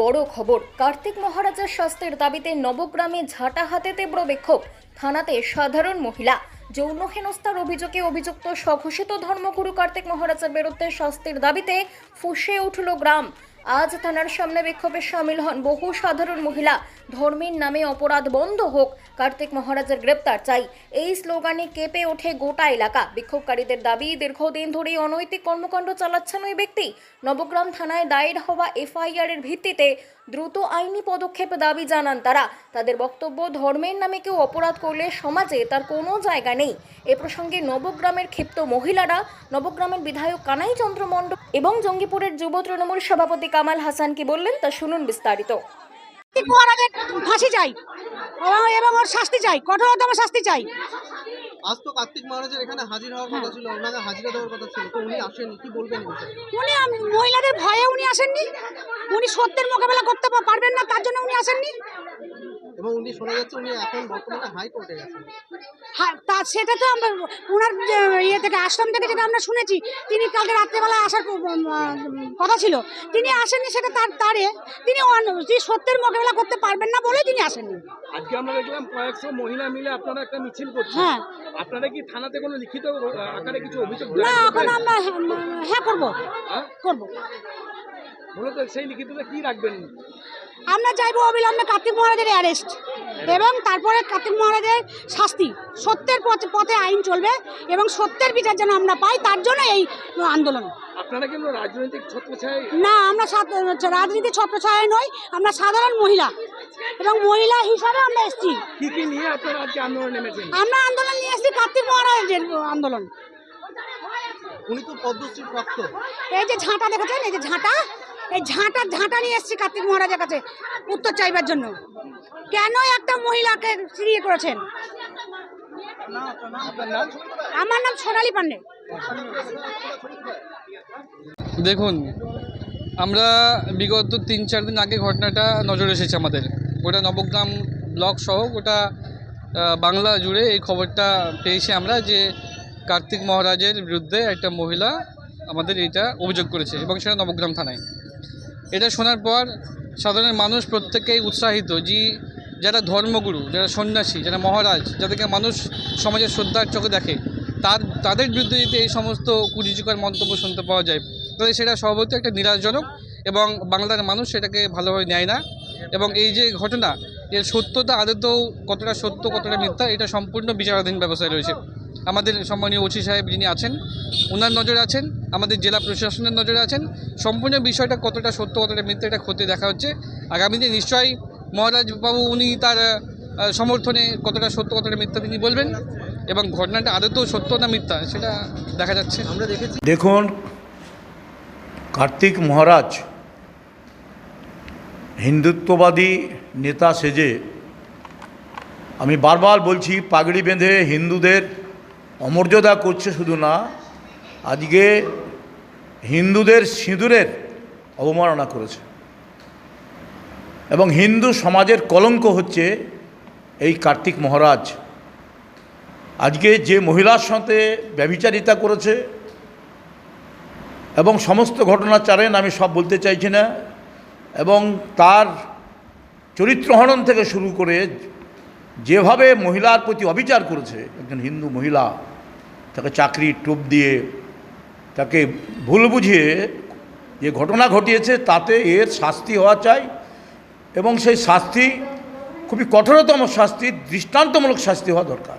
বড় খবর। কার্তিক মহারাজের স্বাস্থ্যের দাবিতে নবগ্রামে ঝাঁটা হাতে তীব্র বিক্ষোভ। থানাতে সাধারণ মহিলা। যৌন হেনস্থার অভিযোগে অভিযুক্ত স্বঘোষিত ধর্মগুরু কার্তিক মহারাজের বিরুদ্ধে শাস্তির দাবিতে ফুসে উঠল গ্রাম। আজ থানার সামনে বিক্ষোভে সামিল হন বহু সাধারণ মহিলা। ধর্মের নামে অপরাধ বন্ধ হোক, কার্তিক মহারাজের গ্রেপ্তার চাই। এই স্লোগানে কেঁপে ওঠে গোটা এলাকা। বিক্ষোভকারীদের দাবি, দীর্ঘদিন ধরে অনৈতিক কর্মকাণ্ড চালাচ্ছেন ওই ব্যক্তি। নবগ্রাম থানায় দায়ের হওয়া এফআইআর এর ভিত্তিতে দ্রুত আইনি পদক্ষেপ দাবি জানান তারা। তাদের বক্তব্য, ধর্মের নামে কেউ অপরাধ করলে সমাজে তার কোনো জায়গা নেই। এ প্রসঙ্গে নবগ্রামের ক্ষিপ্ত মহিলারা, নবগ্রামের বিধায়ক কানাই চন্দ্র মণ্ডল এবং জঙ্গিপুরের যুব তৃণমূল সভাপতি কামাল হাসান কি বললেন তা শুনুন বিস্তারিত। মহারাজের ফাঁসি চাই। এবং- এবং ওর শাস্তি চাই। কঠোরতম শাস্তি চাই। আজ তো কার্তিক মহারাজের এখানে হাজির হওয়ার কথা ছিল ওনাকে হাজিরা দেওয়ার কথা ছিল তো উনি আসেননি কি বলবেন উনি মহিলাদের ভয়ে উনি আসেননি। উনি সত্যের মোকাবেলা করতে পারবেন না তার জন্য উনি আসেননি। এবং উনি শোনা যাচ্ছে উনি এখন বর্তমানে হাইকোর্টে গেছেন। হ্যাঁ তা সেটা তো আমরা ওনার ইয়ে থেকে আশ্রম থেকে যেটা আমরা শুনেছি তিনি কালকে রাত্রেবেলা আসার কথা ছিল। তিনি আসেননি সেটা তার তারে। তিনি অন- তিনি সত্যের মোকাবেলা করতে পারবেন না বলে তিনি আসেননি। আজকে আমরা দেখলাম কয়েকশো মহিলা মিলে আপনারা একটা মিছিল করছেন। হ্যাঁ। আপনারা কি থানাতে কোনো লিখিত আকারে কিছু অভিযোগ না এখন আমরা হ্যাঁ, হ্যাঁ করব। হ্যাঁ? করব। মূলত সেই লিখিততে কি রাখবেন? আমরা চাইব অবিলম্বে কার্তিক মহারাজের অ্যারেস্ট এবং তারপরে কার্তিক মহারাজের শাস্তি। সত্যের পথে পথে আইন চলবে এবং সত্যের বিচার যেন আমরা পাই তার জন্য এই আন্দোলন। ছত্রছায় না আমরা রাজনীতি ছত্রছায়ায় নই আমরা সাধারণ মহিলা এবং মহিলা হিসাবে আমরা এসেছি। আমরা আন্দোলন নিয়ে এসেছি কার্তিক মহারাজের আন্দোলন। উনি তো পদ্মশ্রী প্রাপ্ত এই যে ঝাঁটা দেখেছেন? এই যে ঝাঁটা এই ঝাঁটা ঝাঁটা নিয়ে এসেছি কার্তিক মহারাজের কাছে উত্তর চাইবার জন্য। কেন একটা মহিলাকে ফিরিয়ে করেছেন? আমার নাম সোনালী পান্ডে। দেখুন, আমরা বিগত তিন, চার দিন আগে ঘটনাটা নজরে এসেছে আমাদের। ওটা নবগ্রাম ব্লক সহ ওটা বাংলা জুড়ে এই খবরটা পেয়েছি আমরা যে কার্তিক মহারাজের বিরুদ্ধে একটা মহিলা আমাদের এটা অভিযোগ করেছে এবং সেটা নবগ্রাম থানায়। এটা শোনার পর সাধারণ মানুষ প্রত্যেকেই উৎসাহিত যে যারা ধর্মগুরু, যারা সন্ন্যাসী, যারা মহারাজ, যাদেরকে মানুষ সমাজের শ্রদ্ধার চোখে দেখে, তার, তাদের বিরুদ্ধে যদি এই সমস্ত কুরুচিকর মন্তব্য শুনতে পাওয়া যায়। তাহলে সেটা স্বভাবত একটা নিরাশজনক এবং বাংলার মানুষ সেটাকে ভালোভাবে নেয় না। এবং এই যে ঘটনা, এর সত্যতা আদতেও কতটা সত্য, কতটা মিথ্যা, এটা সম্পূর্ণ বিচারাধীন ব্যবস্থায় রয়েছে। আমাদের সম্মানীয় ওসি সাহেব যিনি আছেন ওনার নজরে আছেন আমাদের জেলা প্রশাসনের নজরে আছেন। সম্পূর্ণ বিষয়টা কতটা সত্য কতটা মিথ্যা এটা খতিয়ে দেখা হচ্ছে। আগামীতে নিশ্চয়ই মহারাজ বাবু উনি তার সমর্থনে কতটা সত্য কতটা মিথ্যা তিনি বলবেন এবং ঘটনাটা আদতেও সত্য না মিথ্যা সেটা দেখা যাচ্ছে। আমরা দেখেছি। দেখুন কার্তিক মহারাজ হিন্দুত্ববাদী নেতা সেজে আমি বারবার বলছি পাগড়ি বেঁধে হিন্দুদের অমর্যাদা করছে শুধু না, আজকে হিন্দুদের সিঁদুরের অবমাননা করেছে। এবং হিন্দু সমাজের কলঙ্ক হচ্ছে এই কার্তিক মহারাজ। আজকে যে মহিলার সাথে ব্যভিচারিতা করেছে এবং সমস্ত ঘটনা চারেন, আমি সব বলতে চাইছি না, এবং তার চরিত্রহরণ থেকে শুরু করে যেভাবে মহিলার প্রতি অবিচার করেছে, একজন হিন্দু মহিলা, তাকে চাকরি টোপ দিয়ে, তাকে ভুল বুঝিয়ে যে ঘটনা ঘটিয়েছে তাতে এর শাস্তি হওয়া চাই এবং সেই শাস্তি খুবই কঠোরতম শাস্তি, দৃষ্টান্তমূলক শাস্তি হওয়া দরকার।